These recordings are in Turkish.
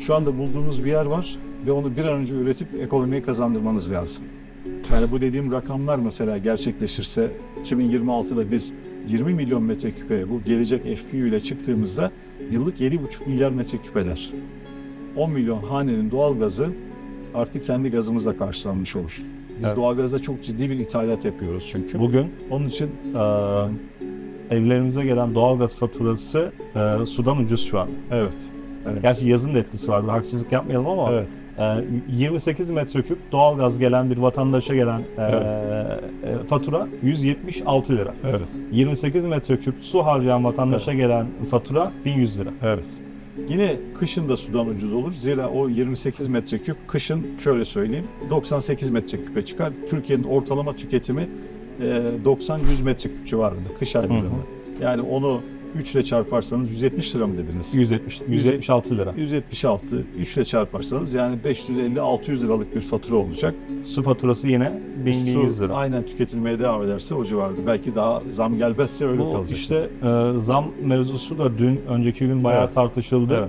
Şu anda bulduğunuz bir yer var ve onu bir an önce üretip ekonomiye kazandırmanız lazım. Yani bu dediğim rakamlar mesela gerçekleşirse 2026'da biz 20 milyon metreküpe bu gelecek FPU ile çıktığımızda yıllık 7,5 milyar metreküpeler. 10 milyon hanenin doğalgazı artık kendi gazımızla karşılanmış olur. Biz Evet. doğalgazda çok ciddi bir ithalat yapıyoruz çünkü. Bugün Onun için e, evlerimize gelen doğalgaz faturası e, sudan ucuz şu an. evet. Gerçi yazın da etkisi vardı. Haksızlık yapmayalım ama Evet. e, 28 metreküp doğalgaz gelen bir vatandaşa gelen e, e, fatura 176 lira. Evet. 28 metreküp su harcayan vatandaşa gelen fatura 1100 lira. Evet. Yine kışın da sudan ucuz olur. Zira o 28 metreküp kışın şöyle söyleyeyim 98 metreküpe çıkar. Türkiye'nin ortalama tüketimi e, 90-100 metreküp civarında kış aylarında. Yani onu 3 ile çarparsanız 170 lira mı dediniz? 170 176 lira. 176 3 ile çarparsanız yani 550-600 liralık bir fatura olacak. Su faturası yine 1100 Su lira. aynen tüketilmeye devam ederse o civarda. Belki daha zam gelmezse öyle Bu kalacak. işte e, zam mevzusu da dün önceki gün bayağı Evet. tartışıldı. Evet.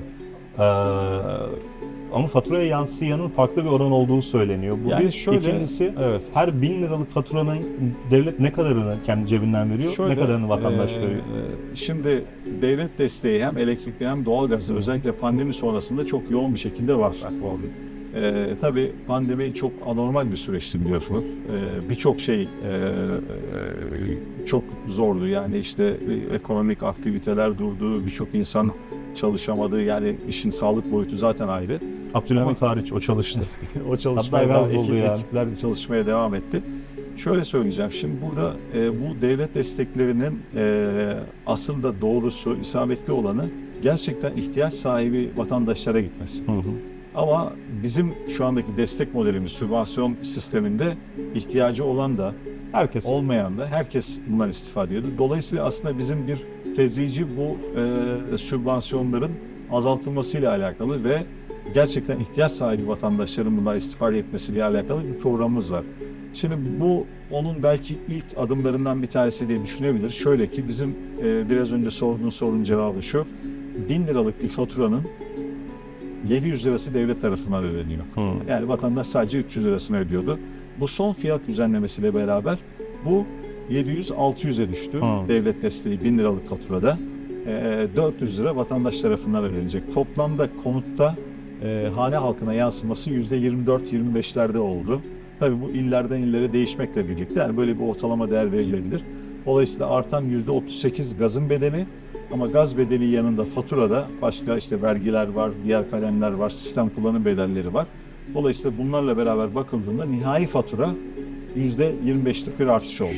E, ama faturaya yansıyanın farklı bir oran olduğu söyleniyor. Bu Yani bir. şöyle- İkincisi Evet. her bin liralık faturanın devlet ne kadarını kendi cebinden veriyor, ne kadarını vatandaş e, veriyor? Şimdi devlet desteği hem elektrikli hem doğalgazda özellikle pandemi sonrasında çok yoğun bir şekilde var. E, tabii pandemi çok anormal bir süreçti biliyorsunuz. E, Birçok şey e, e, çok zordu. Yani işte ekonomik aktiviteler durdu, birçok insan çalışamadı. Yani işin sağlık boyutu zaten ayrı. Abdülhamit hariç o çalıştı. o çalışmaya Hatta devam- ekip- yani. ekipler de çalışmaya devam etti. Şöyle söyleyeceğim. Şimdi burada e, bu devlet desteklerinin e, aslında doğrusu, isabetli olanı gerçekten ihtiyaç sahibi vatandaşlara gitmesi. Hı hı. Ama bizim şu andaki destek modelimiz, sübvansiyon sisteminde ihtiyacı olan da Herkes. olmayan da herkes bundan istifade ediyordu. Dolayısıyla aslında bizim bir tedrici bu e, sübvansiyonların azaltılmasıyla alakalı ve gerçekten ihtiyaç sahibi vatandaşların bundan istifade etmesiyle alakalı bir programımız var. Şimdi bu onun belki ilk adımlarından bir tanesi diye düşünebilir. Şöyle ki bizim e, biraz önce sorduğun sorunun cevabı şu. 1000 liralık bir faturanın 700 lirası devlet tarafından ödeniyor. Hı. Yani vatandaş sadece 300 lirasını ödüyordu. Bu son fiyat düzenlemesiyle beraber bu 700-600'e düştü. Hı. Devlet desteği 1000 liralık faturada. Ee, 400 lira vatandaş tarafından ödenecek. Toplamda konutta e, hane halkına yansıması %24-25'lerde oldu. Tabii bu illerden illere değişmekle birlikte yani böyle bir ortalama değer verilebilir. Dolayısıyla artan %38 gazın bedeli ama gaz bedeli yanında faturada başka işte vergiler var, diğer kalemler var, sistem kullanım bedelleri var. Dolayısıyla bunlarla beraber bakıldığında nihai fatura %25'lik bir artış oldu.